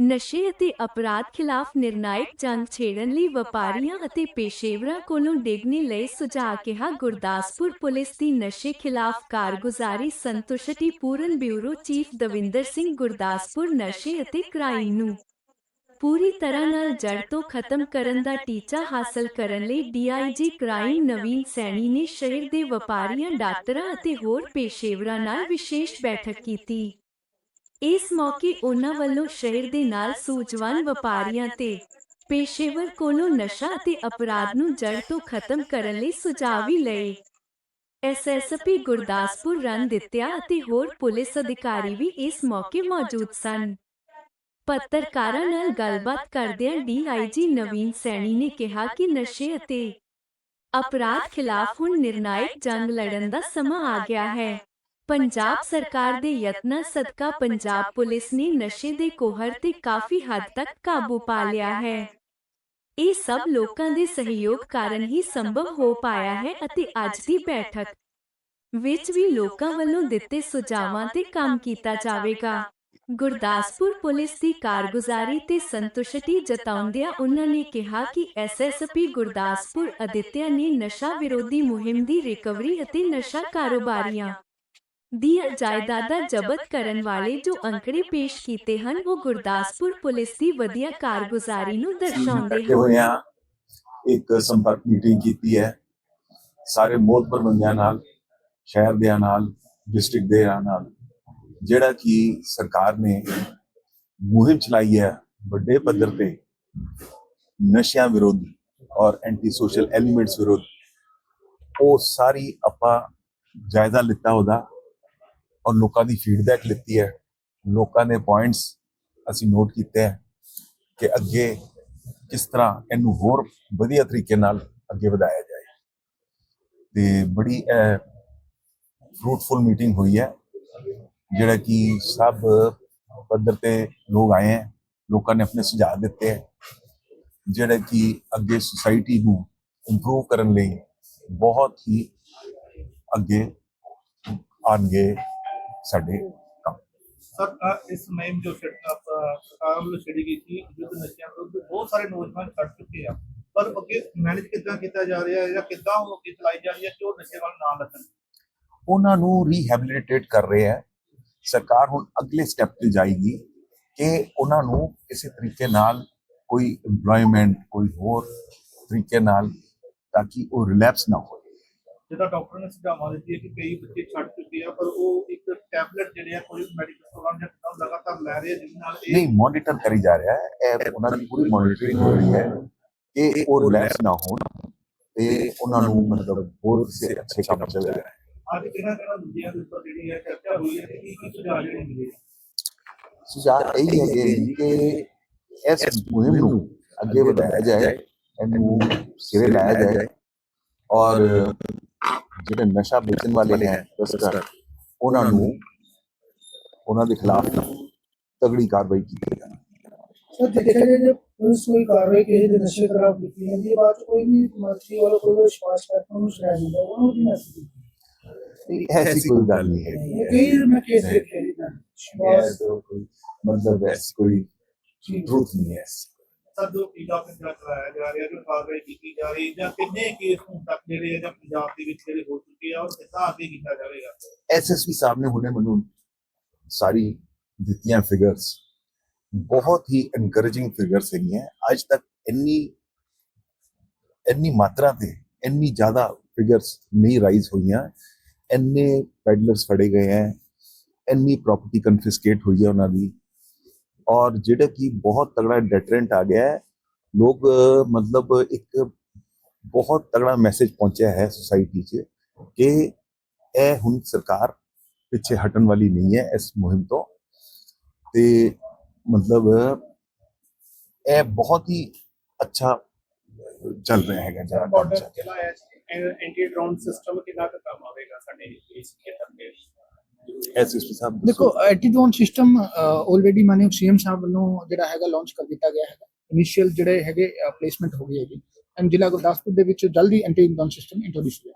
ਨਸ਼ੇ ਅਤੇ ਅਪਰਾਧ ਖਿਲਾਫ ਨਿਰਣਾਇਕ ਜੰਗ ਛੇੜਨ ਲਈ ਵਪਾਰੀਆਂ ਅਤੇ ਪੇਸ਼ੇਵਰਾਂ ਕੋਲੋਂ ਡਿਗਨੀ ਲਈ ਸੁਝਾਅ ਕਿਹਾ। ਗੁਰਦਾਸਪੁਰ ਪੁਲਿਸ ਦੀ ਨਸ਼ੇ ਖਿਲਾਫ ਕਾਰਗੁਜ਼ਾਰੀ ਸੰਤੁਸ਼ਟੀ ਪੂਰਨ ਬਿਊਰੋ ਚੀਫ ਦਵਿੰਦਰ ਸਿੰਘ ਗੁਰਦਾਸਪੁਰ ਨਸ਼ੇ ਅਤੇ ਕ੍ਰਾਈਮ ਨੂੰ ਪੂਰੀ ਤਰ੍ਹਾਂ ਨਾਲ ਜੜ ਤੋਂ ਖਤਮ ਕਰਨ ਦਾ ਟੀਚਾ ਹਾਸਲ ਕਰਨ ਲਈ ਡੀਆਈਜੀ ਕ੍ਰਾਈਮ ਨਵੀਨ ਸੈਣੀ ਨੇ ਸ਼ਹਿਰ ਦੇ ਵਪਾਰੀਆਂ, ਡਾਕਟਰਾਂ ਅਤੇ ਹੋਰ ਪੇਸ਼ੇਵਰਾਂ ਨਾਲ ਵਿਸ਼ੇਸ਼ ਬੈਠਕ ਕੀਤੀ। ਇਸ ਮੌਕੇ ਉਹਨਾਂ ਵੱਲੋਂ ਸ਼ਹਿਰ ਦੇ ਨਾਲ ਸੂਝਵਾਨ ਵਪਾਰੀਆਂ ਤੇ ਪੇਸ਼ੇਵਰ ਕੋਲੋਂ ਨਸ਼ਾ ਅਤੇ ਅਪਰਾਧ ਨੂੰ ਜੜ ਤੋਂ ਖਤਮ ਕਰਨ ਲਈ ਸੁਝਾਅ ਵੀ ਲਏ। ਐਸਐਸਪੀ ਗੁਰਦਾਸਪੁਰ ਰਨ ਦਿੱਤਿਆ ਅਤੇ ਹੋਰ ਪੁਲਿਸ ਅਧਿਕਾਰੀ ਵੀ ਇਸ ਮੌਕੇ ਮੌਜੂਦ ਸਨ। ਪੱਤਰਕਾਰਾਂ ਨਾਲ ਗੱਲਬਾਤ ਕਰਦਿਆਂ ਡੀਆਈਜੀ ਨਵੀਨ ਸੈਣੀ ਨੇ ਕਿਹਾ ਕਿ ਨਸ਼ੇ ਅਤੇ ਅਪਰਾਧ ਖਿਲਾਫ ਹੁਣ ਨਿਰਣਾਇਕ ਜੰਗ ਲੜਨ ਦਾ ਸਮਾਂ ਆ ਗਿਆ ਹੈ। ਪੰਜਾਬ ਸਰਕਾਰ ਦੇ ਯਤਨਾਂ ਸਦਕਾ ਪੰਜਾਬ ਪੁਲਿਸ ਨੇ ਨਸ਼ੇ ਦੇ ਕੋਹਰ ਤੇ ਕਾਫੀ ਹੱਦ ਤੱਕ ਕਾਬੂ ਪਾ ਲਿਆ ਹੈ। ਇਹ ਸਭ ਲੋਕਾਂ ਦੇ ਸਹਿਯੋਗ ਕਾਰਨ ਹੀ ਸੰਭਵ ਹੋ ਪਾਇਆ ਹੈ ਅਤੇ ਅੱਜ ਦੀ ਬੈਠਕ ਵਿੱਚ ਵੀ ਲੋਕਾਂ ਵੱਲੋਂ ਦਿੱਤੇ ਸੁਝਾਵਾਂ ਤੇ ਕੰਮ ਕੀਤਾ ਜਾਵੇਗਾ। ਗੁਰਦਾਸਪੁਰ ਪੁਲਿਸ ਦੀ ਕਾਰਗੁਜ਼ਾਰੀ ਤੇ ਸੰਤੁਸ਼ਟੀ ਜਤਾਉਂਦਿਆਂ ਉਹਨਾਂ ਨੇ ਕਿਹਾ ਕਿ ਐਸਐਸਪੀ ਗੁਰਦਾਸਪੁਰ ਅਦਿੱਤਿਆ ਨੇ ਨਸ਼ਾ ਵਿਰੋਧੀ ਮੁਹਿੰਮ ਦੀ ਰਿਕਵਰੀ ਅਤੇ ਨਸ਼ਾ ਕਾਰੋਬਾਰੀਆਂ ਦੀਆਂ ਜਾਇਦਾਦਾਂ ਜ਼ਬਤ ਕਰਨ ਵਾਲੇ ਜੋ ਅੰਕੜੇ ਪੇਸ਼ ਕੀਤੇ ਹਨ ਉਹ ਗੁਰਦਾਸਪੁਰ ਪੁਲਿਸ ਦੀ ਵਧੀਆ ਕਾਰਗੁਜ਼ਾਰੀ ਨੂੰ ਦਰਸਾਉਂਦੇ ਹਨ। ਇੱਕ ਸੰਪਰਕ ਮੀਟਿੰਗ ਕੀਤੀ ਹੈ। ਸਾਰੇ ਮੋਹਤਬਰ ਬੰਦਿਆਂ ਨਾਲ ਸ਼ਹਿਰ ਦੇ ਨਾਲ ਡਿਸਟ੍ਰਿਕਟ ਦੇ ਨਾਲ ਜਿਹੜਾ ਕਿ ਸਰਕਾਰ ਨੇ ਮੁਹਿੰਮ ਚਲਾਈ ਹੈ ਵੱਡੇ ਪੱਧਰ ਤੇ ਨਸ਼ਿਆਂ ਵਿਰੁੱਧ ਔਰ ਐਂਟੀ ਸੋਸ਼ਲ ਐਲੀਮੈਂਟਸ ਵਿਰੁੱਧ ਉਹ ਸਾਰੀ ਆਪਾਂ ਜਾਇਜ਼ਾ ਲਿੱਤਾ ਉਹਦਾ। ਔਰ ਲੋਕਾਂ ਦੀ ਫੀਡਬੈਕ ਲਿੱਤੀ ਹੈ। ਲੋਕਾਂ ਦੇ ਪੁਆਇੰਟਸ ਅਸੀਂ ਨੋਟ ਕੀਤੇ ਹੈ ਕਿ ਅੱਗੇ ਕਿਸ ਤਰ੍ਹਾਂ ਇਹਨੂੰ ਹੋਰ ਵਧੀਆ ਤਰੀਕੇ ਨਾਲ ਅੱਗੇ ਵਧਾਇਆ ਜਾਏ। ਤੇ ਬੜੀ ਫਰੂਟਫੁਲ ਮੀਟਿੰਗ ਹੋਈ ਹੈ, ਜਿਹੜਾ ਕਿ ਸਭ ਪੱਧਰ ਤੇ ਲੋਕ ਆਏ ਹੈ, ਲੋਕਾਂ ਨੇ ਆਪਣੇ ਸੁਝਾਅ ਦਿੱਤੇ ਹੈ, ਜਿਹੜਾ ਕਿ ਅੱਗੇ ਸੁਸਾਇਟੀ ਨੂੰ ਇੰਪਰੂਵ ਕਰਨ ਲਈ ਬਹੁਤ ਹੀ ਅੱਗੇ ਆਣਗੇ ਸਾਡੇ ਕੰਮ। ਸਰ ਅ, ਇਸ ਮੁਹਿੰਮ ਜੋ ਅ, ਸਰਕਾਰ ਵੱਲੋਂ ਛੇੜੀ ਗਈ ਸੀ ਯੁੱਧ ਨਸ਼ਿਆਂ ਵਿਰੁੱਧ ਬਹੁਤ ਸਾਰੇ ਨੌਜਵਾਨ ਛੱਡ ਚੁੱਕੇ ਆ। ਪਰ ਅੱਗੇ ਮੈਨੇਜ ਕਿੱਦਾਂ ਕੀਤਾ ਜਾ ਰਿਹਾ ਹੈ ਜਾਂ ਕਿੱਦਾਂ ਉਹ ਅੱਗੇ ਚਲਾਈ ਜਾ ਰਹੀ ਹੈ ਕਿ ਉਹ ਨਸ਼ੇ ਵੱਲ ਨਾ ਲੱਗਣ ਉਹਨਾਂ ਨੂੰ ਰੀਹੈਬਿਲਿਟੇਟ ਕਰ ਰਹੇ ਹੈ। ਸਰਕਾਰ ਹੁਣ ਅਗਲੇ ਸਟੈਪ ਤੇ ਜਾਏਗੀ ਕਿ ਉਹਨਾਂ ਨੂੰ ਕਿਸੇ ਤਰੀਕੇ ਨਾਲ ਕੋਈ EMPLOYMENT ਕੋਈ ਹੋਰ ਤਰੀਕੇ ਨਾਲ ਤਾਂ ਕਿ ਉਹ ਰਿਲੈਪਸ ਨਾ ਹੋਵੇ ਜਿਹਦਾ ਡਾਕਟਰ ਨੇ ਸੁਝਾਵਾਂ ਦਿੱਤੀ ਕਿ ਕਈ ਬੱਚੇ ਛੱਡ ਚੁੱਕੇ ਆ ਪਰ ਉਹ ਇੱਕ ਟੈਬਲੇਟ ਜਿਹੜੇ ਆ ਕੋਈ ਮੈਡੀਕਲ ਸਟੋਰਾਂ ਜਾਂ ਕਿਤਾਬ ਲਗਾਤਾਰ ਲੈ ਰਹੇ ਜਿਹਦੇ ਨਾਲ ਇਹ ਨਹੀਂ ਮੋਨੀਟਰ ਕਰੀ ਜਾ ਰਿਹਾ ਹੈ ਇਹ ਉਹਨਾਂ ਦੀ ਪੂਰੀ ਮੋਨੀਟਰਿੰਗ ਹੋ ਰਹੀ ਹੈ ਕਿ ਉਹ ਰਿਲੈਕਸ ਨਾ ਹੋਣ ਤੇ ਉਹਨਾਂ ਨੂੰ ਮਤਲਬ ਹੋਰ ਕਿਸੇ ਅੱਛੇ ਕੰਮ ਚੱਲ ਰਿਹਾ ਹੈ ਅੱਜ ਕਿਹਨਾਂ ਕਿਹਨਾਂ ਮੁੱਦਿਆਂ ਦੇ ਉੱਪਰ ਜਿਹੜੀ ਹੈ ਚਰਚਾ ਹੋਈ ਹੈ ਕੀ ਕੀ ਸੁਝਾਅ ਜਿਹੜੇ ਮਿਲੇ? ਸੁਝਾਅ ਇਹ ਹੈ ਕਿ ਇਸ ਮੁਹਿੰਮ ਨੂੰ ਅੱਗੇ ਵਧਾਇਆ ਜਾਏ ਇਹਨੂੰ ਸਿਰੇ ਲਾਇਆ ਜਾਏ ਔਰ ਜਿਹੜੇ ਨਸ਼ਾ ਵੇਚਣ ਵਾਲੇ ਹੈ ਤਸਕਰ ਉਹਨਾਂ ਨੂੰ ਉਹਨਾਂ ਦੇ ਖਿਲਾਫ ਤਗੜੀ ਕਾਰਵਾਈ ਕੀਤੀ ਜਾਏ ਸਰ ਦੇਖਿਆ ਜਾਏ ਜੇ ਪੁਲਿਸ ਕੋਈ ਕਾਰਵਾਈ ਕਿਸੇ ਦੇ ਨਸ਼ੇ ਖਰਾਬ ਕੀਤੀ ਜਾਂਦੀ ਹੈ ਬਾਅਦ 'ਚ ਕੋਈ ਵੀ ਮਰਜ਼ੀ ਵਾਲਾ ਕੋਈ ਵੀ ਵਿਸ਼ਵਾਸ ਕਰਤਾ ਉਹਨੂੰ ਛੁਡਾ ਦਿੰਦਾ ਉਹਨੂੰ ਵੀ ਮੈਸੇਜ ऐसी कोई गल नहीं है ਇਹ ਕਈ ਮੈਂ ਕੇਸ ਦੇਖੇ ਜੀ ये ਵਿਸ਼ਵਾਸ तो कोई मतलब ऐसी कोई ट्रूथ नहीं है ਸਰ ਜੋ ਪੀਲਾ ਪਿੰਜਰਾ ਚਲਾਇਆ ਜਾ ਰਿਹਾ ਜੋ ਕਾਰਵਾਈ ਕੀਤੀ ਜਾ ਰਹੀ ਜਾਂ ਕਿੰਨੇ ਕੇਸ ਹੁਣ ਤੱਕ ਜਿਹੜੇ ਆ ਜਾਂ ਪੰਜਾਬ ਦੇ ਵਿੱਚ ਜਿਹੜੇ ਹੋ ਚੁੱਕੇ ਆ ਔਰ ਕਿੱਦਾਂ ਅੱਗੇ ਕੀਤਾ ਜਾਵੇਗਾ ਐਸਐਸਪੀ ਸਾਹਿਬ ਨੇ ਹੁਣੇ ਮੈਨੂੰ ਸਾਰੀ ਦਿੱਤੀਆਂ ਫਿਗਰਸ ਬਹੁਤ ਹੀ ਐਨਕਰੇਜਿੰਗ ਫਿਗਰਸ ਹੈਗੀਆਂ ਅੱਜ ਤੱਕ ਇੰਨੀ ਇੰਨੀ ਮਾਤਰਾ ਤੇ ਇੰਨੀ ਜ਼ਿਆਦਾ ਫਿਗਰਸ ਨਹੀਂ ਰਾਈਜ਼ ਹੋਈਆਂ ਇੰਨੇ ਪੈਡਲਰਸ ਫੜੇ ਗਏ ਹੈ ਇੰਨੀ ਪ੍ਰਾਪਰਟੀ ਕਨਫਿਸਕੇਟ ਹੋਈ ਹੈ ਉਹਨਾਂ ਦੀ ਔਰ ਜਿਹੜਾ ਕਿ ਬਹੁਤ ਤਗੜਾ ਡੈਟਰੈਂਟ ਆ ਗਿਆ ਹੈ, ਲੋਕ, ਮਤਲਬ ਇੱਕ ਬਹੁਤ ਤਗੜਾ ਮੈਸੇਜ ਪਹੁੰਚਿਆ ਹੈ ਸੋਸਾਇਟੀ 'ਚ ਕਿ ਇਹ ਹੁਣ ਸਰਕਾਰ ਪਿੱਛੇ ਹਟਣ ਵਾਲੀ ਨਹੀਂ ਹੈ ਇਸ ਮੁਹਿੰਮ ਤੋਂ। ਤੇ ਮਤਲਬ ਇਹ ਬਹੁਤ ਹੀ ਅੱਛਾ ਚੱਲ ਰਿਹਾ ਹੈਗਾ ਜਿਹੜਾ ਬਾਰਡਰ ਚੱਲ ਐਂਟੀ ਡਰੋਨ ਸਿਸਟਮ ਕਿੰਨਾ ਕੰਮ ਆਵੇਗਾ ਸਾਡੇ ਇਸ ਖੇਤਰ ਦੇ ਐਸਐਸਪੀ ਸਾਹਿਬ ਦੱਸੋ। ਦੇਖੋ, ਐਟੀਟਿਊਡ ਸਿਸਟਮ ਆਲਰੇਡੀ ਮਾਨੇ ਸੀਐਮ ਸਾਹਿਬ ਵੱਲੋਂ ਜਿਹੜਾ ਹੈਗਾ ਲਾਂਚ ਕਰ ਦਿੱਤਾ ਗਿਆ ਹੈਗਾ। ਇਨੀਸ਼ੀਅਲ ਜਿਹੜੇ ਹੈਗੇ ਪਲੇਸਮੈਂਟ ਹੋ ਗਈ ਹੈਗੀ। ਐਂਡ ਜ਼ਿਲ੍ਹਾ ਗੁਰਦਾਸਪੁਰ ਦੇ ਵਿੱਚ ਜਲਦੀ ਐਂਟੀ ਡਰੋਨ ਸਿਸਟਮ ਇੰਟਰੋਡਿਊਸ ਹੋਇਆ